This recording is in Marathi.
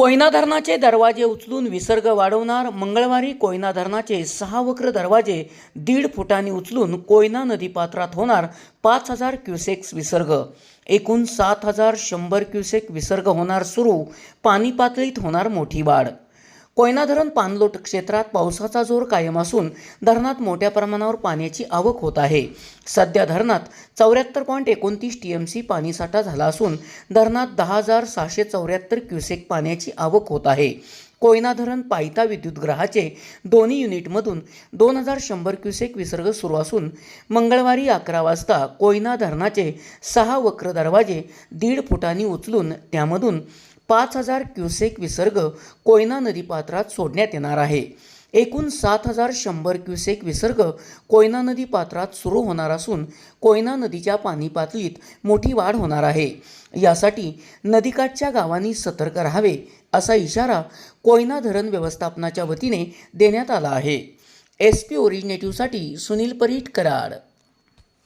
कोयना धरणाचे दरवाजे उचलून विसर्ग वाढवणार मंगळवारी कोयना धरणाचे सहा वक्र दरवाजे दीड फुटांनी उचलून कोयना नदीपात्रात होणार पाच हजार क्युसेक्स विसर्ग. एकूण सात हजार शंभर क्युसेक विसर्ग होणार सुरू पाणी पातळीत होणार मोठी वाढ. कोयना धरण पाणलोट क्षेत्रात पावसाचा जोर कायम असून धरणात मोठ्या प्रमाणावर पाण्याची आवक होत आहे. सध्या धरणात चौऱ्याहत्तर पॉईंट एकोणतीस टी एम सी पाणीसाठा झाला असून धरणात दहा हजार सहाशे चौऱ्याहत्तर क्युसेक पाण्याची आवक होत आहे. कोयना धरण पायथा विद्युतग्रहाचे दोन्ही युनिटमधून दोन हजार शंभर क्युसेक विसर्ग सुरू असून मंगळवारी अकरा वाजता कोयना धरणाचे सहा वक्र दरवाजे दीड फुटांनी उचलून त्यामधून पाच हजार क्युसेक विसर्ग कोयना नदीपात्रात सोडण्यात येणार आहे. एकूण सात हजार शंभर क्युसेक विसर्ग कोयना नदी पात्रात सुरू होणार असून कोयना नदीच्या पाणी पातळीत मोठी वाढ होणार आहे. यासाठी नदीकाठच्या गावांनी सतर्क राहावे असा इशारा कोयना धरण व्यवस्थापनाच्या वतीने देण्यात आला आहे. एस पी ओरिजिनेटिव्हसाठी सुनील परीट कराड.